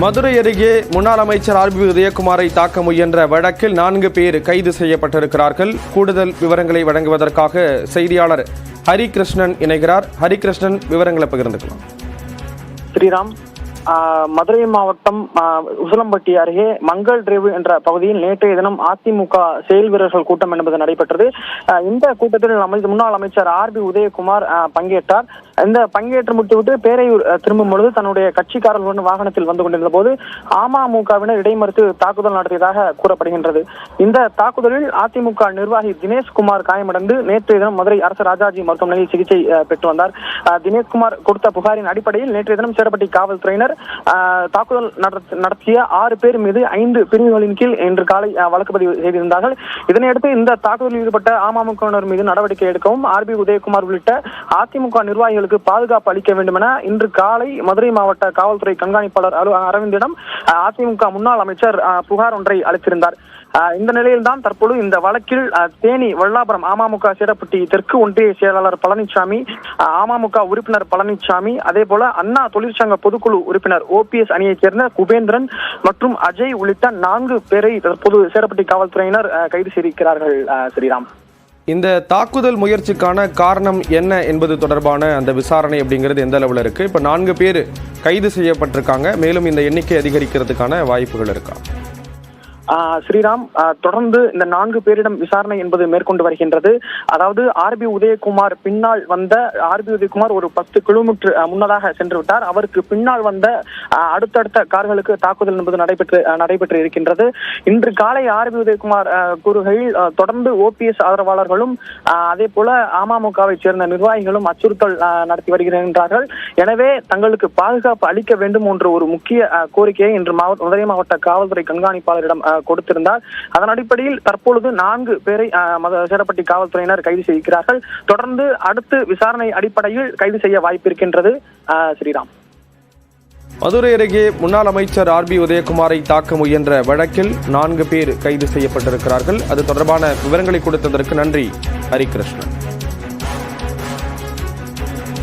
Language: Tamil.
மதுரை அருகே முன்னாள் அமைச்சர் ஆர்பி உதயகுமாரை தாக்க முயன்ற வழக்கில் நான்கு பேர் கைது செய்யப்பட்டிருக்கிறார்கள். கூடுதல் விவரங்களை வழங்குவதற்காக செய்தியாளர் ஹரிகிருஷ்ணன் இணைகிறார். ஹரிகிருஷ்ணன் விவரங்களை பகிர்ந்துக்கலாம். ஸ்ரீராம் மதுரை மாவட்டம் உசலம்பட்டி உசிலம்பட்டி அருகே மங்கள் டிரைவு என்ற பகுதியில் நேற்றைய தினம் அதிமுக செயல் வீரர்கள் கூட்டம் என்பது நடைபெற்றது. இந்த கூட்டத்தில் முன்னாள் அமைச்சர் ஆர் பி உதயகுமார் பங்கேற்றார். இந்த பங்கேற்று முடித்துவிட்டு பேரையூர் திரும்பும் பொழுது தன்னுடைய கட்சிக்காரர்களுடன் வாகனத்தில் வந்து கொண்டிருந்த போது அமமுகவினர் இடைமறித்து தாக்குதல் நடத்தியதாக கூறப்படுகின்றது. இந்த தாக்குதலில் அதிமுக நிர்வாகி தினேஷ்குமார் காயமடைந்து நேற்றைய தினம் மதுரை அரசு ராஜாஜி மருத்துவமனையில் சிகிச்சை பெற்று வந்தார். தினேஷ்குமார் கொடுத்த புகாரின் அடிப்படையில் நேற்றைய தினம் சேரப்பட்டி காவல்துறையினர் தாக்குதல் நடத்திய ஆறு பேர் மீது ஐந்து பிரிவுகளின் கீழ் இன்று காலை வழக்குப்பதிவு செய்திருந்தார்கள். இதனையடுத்து இந்த தாக்குதலில் ஈடுபட்ட அமமுகவினர் மீது நடவடிக்கை எடுக்கவும் ஆர்பி உதயகுமார் உள்ளிட்ட அதிமுக நிர்வாகிகளுக்கு பாதுகாப்பு அளிக்க வேண்டும் என இன்று காலை மதுரை மாவட்ட காவல்துறை கண்காணிப்பாளர் அரவிந்திடம் அதிமுக முன்னாள் அமைச்சர் ஆஹ், புகார் ஒன்றை அளித்திருந்தார். இந்த நிலையில்தான் தற்போது இந்த வழக்கில் தேனி வல்லாபுரம் அமமுக சேரப்பட்டி தெற்கு ஒன்றிய செயலாளர் பழனிசாமி அமமுக உறுப்பினர் பழனிசாமி அதே போல அண்ணா தொழிற்சங்க பொதுக்குழு உறுப்பினர் ஓபிஎஸ் அணியைச் சேர்ந்த குபேந்திரன் மற்றும் அஜய் உள்ளிட்ட நான்கு பேரை தற்போது சேரப்பட்டி காவல்துறையினர் கைது செய்திருக்கிறார்கள் ஸ்ரீராம். இந்த தாக்குதல் முயற்சிக்கான காரணம் என்ன என்பது தொடர்பான அந்த விசாரணை அப்படிங்கிறது எந்த அளவில் இருக்கு? இப்போ நான்கு பேர் கைது செய்யப்பட்டிருக்காங்க. மேலும் இந்த எண்ணிக்கை அதிகரிக்கிறதுக்கான வாய்ப்புகள் இருக்கா? ஸ்ரீராம் தொடர்ந்து இந்த நான்கு பேரிடம் விசாரணை என்பது மேற்கொண்டு வருகின்றது. அதாவது ஆர்பி உதயகுமார் பின்னால் வந்த ஆர்பி உதயகுமார் ஒரு பத்து கிலோமீட்டர் முன்னதாக சென்று விட்டார். அவருக்கு பின்னால் வந்த அடுத்தடுத்த கார்களுக்கு தாக்குதல் என்பது நடைபெற்று நடைபெற்று இருக்கின்றது. இன்று காலை ஆர்பி உதயகுமார் கூறுகையில் தொடர்ந்து ஓபிஎஸ் ஆதரவாளர்களும் அதே போல அமமுகவை சேர்ந்த நிர்வாகிகளும் அச்சுறுத்தல் நடத்தி வருகின்றார்கள். எனவே தங்களுக்கு பாதுகாப்பு அளிக்க வேண்டும் என்ற ஒரு முக்கிய கோரிக்கையை இன்று மாவட்ட மதுரை மாவட்ட காவல்துறை கண்காணிப்பாளரிடம் கொடுத்திருந்தார். அதன் அடிப்படையில் தற்பொழுது நான்கு பேரை சேரப்பட்டி காவல்துறையினர் கைது செய்திருக்கிறார்கள் தொடர்ந்து அடுத்து விசாரணை அடிப்படையில் கைது செய்ய வாய்ப்பு இருக்கின்றது ஆஹ் ஸ்ரீராம். மதுரை அருகே முன்னாள் அமைச்சர் ஆர் பி உதயகுமாரை தாக்க முயன்ற வழக்கில் நான்கு பேர் கைது செய்யப்பட்டிருக்கிறார்கள். அது தொடர்பான விவரங்களை கொடுத்ததற்கு நன்றி ஹரிகிருஷ்ணன்.